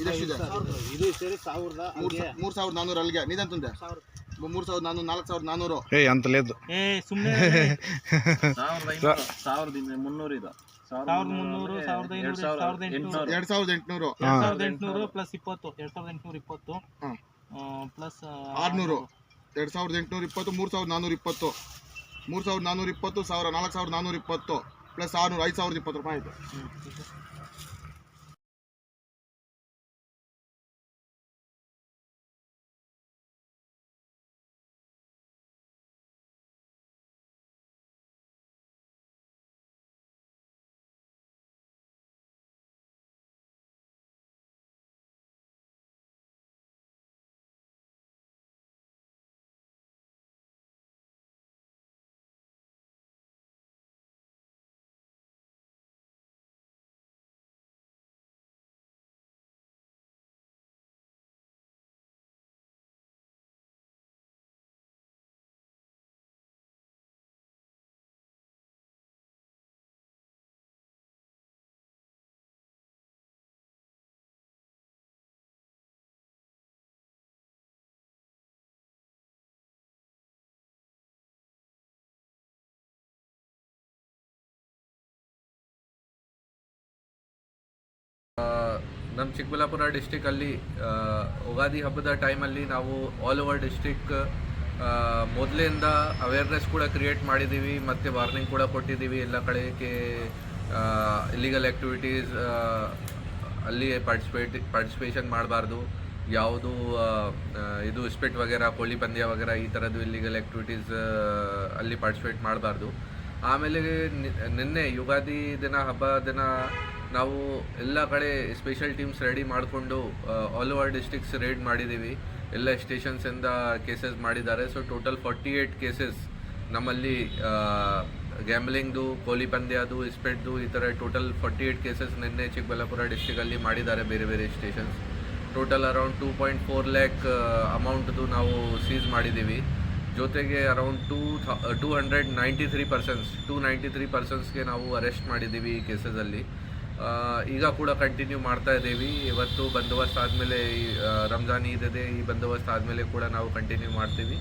ಇದೆಷ್ಟಿದೆ ಇದು ಸೇರಿ ಸಾವಿರದ ಮೂರ್ ಸಾವಿರದ ನಾನ್ನೂರು ಅಲ್ಲಿಗೆ. ನೀದಂತಂದೆ ಮೂರ್ ಸಾವಿರದ ನಾನ್ನೂರು ನಾಲ್ಕು ಸಾವಿರದ ನಾನ್ನೂರು ಏ ಅಂತ ಏ ಸುಮ್ಮನೆ ಸಾವಿರದ ಮುನ್ನೂರು ಇದು. ಸಾವಿರದ ಮುನ್ನೂರು ಸಾವಿರದ ಐನೂರು ಸಾವಿರದ ಎಂಟುನೂರು. ಎರಡ್ ಸಾವಿರದ ಎಂಟುನೂರು. ಎರಡ್ ಸಾವಿರದ ಎಂಟುನೂರು ಪ್ಲಸ್ ಇಪ್ಪತ್ತು ಎರಡ್ ಸಾವಿರದ ಎಂಟುನೂರ ಇಪ್ಪತ್ತು. ಪ್ಲಸ್ ಆರ್ನೂರು. ಎರಡ್ ಸಾವಿರದ ಎಂಟುನೂರ ಇಪ್ಪತ್ತು ಮೂರ್ ಸಾವಿರದ ನಾನ್ನೂರ ಇಪ್ಪತ್ತು. ಮೂರ್ ಸಾವಿರದ ನಾನ್ನೂರ ಇಪ್ಪತ್ತು ಸಾವಿರ ನಾಲ್ಕು ಸಾವಿರದ ನಾನ್ನೂರ ಇಪ್ಪತ್ತು. ಪ್ಲಸ್ ಆರ್ನೂರು ಐದು ಸಾವಿರದ ಇಪ್ಪತ್ತು ರೂಪಾಯಿ ಆಯ್ತು. ನಮ್ಮ ಚಿಕ್ಕಬಳ್ಳಾಪುರ ಡಿಸ್ಟಿಕಲ್ಲಿ ಯುಗಾದಿ ಹಬ್ಬದ ಟೈಮಲ್ಲಿ ನಾವು ಆಲ್ ಓವರ್ ಡಿಸ್ಟಿಕ್ ಮೊದಲಿಂದ ಅವೇರ್ನೆಸ್ ಕೂಡ ಕ್ರಿಯೇಟ್ ಮಾಡಿದ್ದೀವಿ ಮತ್ತು ವಾರ್ನಿಂಗ್ ಕೂಡ ಕೊಟ್ಟಿದ್ದೀವಿ ಎಲ್ಲ ಕಡೆಗೆ ಇಲ್ಲಿಗಲ್ ಆ್ಯಕ್ಟಿವಿಟೀಸ್ ಅಲ್ಲಿ ಪಾರ್ಟಿಸಿಪೇಟ್ ಪಾರ್ಟಿಸಿಪೇಷನ್ ಮಾಡಬಾರ್ದು. ಯಾವುದು ಇದು ಸ್ಪಿಟ್ ವಗೇರ, ಕೋಳಿ ಪಂದ್ಯ ವಗೇರ ಈ ಥರದ್ದು ಇಲ್ಲಿಗಲ್ ಆ್ಯಕ್ಟಿವಿಟೀಸ್ ಅಲ್ಲಿ ಪಾರ್ಟಿಸಿಪೇಟ್ ಮಾಡಬಾರ್ದು. ಆಮೇಲೆ ನಿನ್ನೆ ಯುಗಾದಿ ದಿನ, ಹಬ್ಬ ದಿನ ನಾವು ಎಲ್ಲ ಕಡೆ ಸ್ಪೆಷಲ್ ಟೀಮ್ಸ್ ರೆಡಿ ಮಾಡಿಕೊಂಡು ಆಲ್ ಓವರ್ ಡಿಸ್ಟಿಕ್ಸ್ ರೇಡ್ ಮಾಡಿದ್ದೀವಿ ಎಲ್ಲ ಸ್ಟೇಷನ್ಸಿಂದ ಕೇಸಸ್ ಮಾಡಿದ್ದಾರೆ. So total forty eight cases ನಮ್ಮಲ್ಲಿ ಗ್ಯಾಮ್ಲಿಂಗ್ದು ಕೋಲಿ ಪಂದ್ಯದು ಇಸ್ಪೆಟ್ದು ಈ ಥರ ಟೋಟಲ್ ಫಾರ್ಟಿ ಏಯ್ಟ್ ಕೇಸಸ್ ನಿನ್ನೆ ಚಿಕ್ಕಬಳ್ಳಾಪುರ ಡಿಸ್ಟಿಕಲ್ಲಿ ಮಾಡಿದ್ದಾರೆ ಬೇರೆ ಬೇರೆ stations total around two point four lakh ಅಮೌಂಟ್ದು ನಾವು ಸೀಸ್ ಮಾಡಿದ್ದೀವಿ ಜೊತೆಗೆ around two two hundred ninety three persons two ninety three ಪರ್ಸನ್ಸ್ಗೆ ನಾವು ಅರೆಸ್ಟ್ ಮಾಡಿದ್ದೀವಿ ಈ ಕೇಸಸಲ್ಲಿ ಈಗ ಕೂಡ ಕಂಟಿನ್ಯೂ ಮಾಡ್ತಾ ಇದ್ದೀವಿ. ಇವತ್ತು ಬಂದೋಬಸ್ತ್ ಆದಮೇಲೆ ರಂಜಾನ್ ಈದ್ ಇದೆ, ಈ ಬಂದೋಬಸ್ತ್ ಆದಮೇಲೆ ಕೂಡ ನಾವು ಕಂಟಿನ್ಯೂ ಮಾಡ್ತೀವಿ.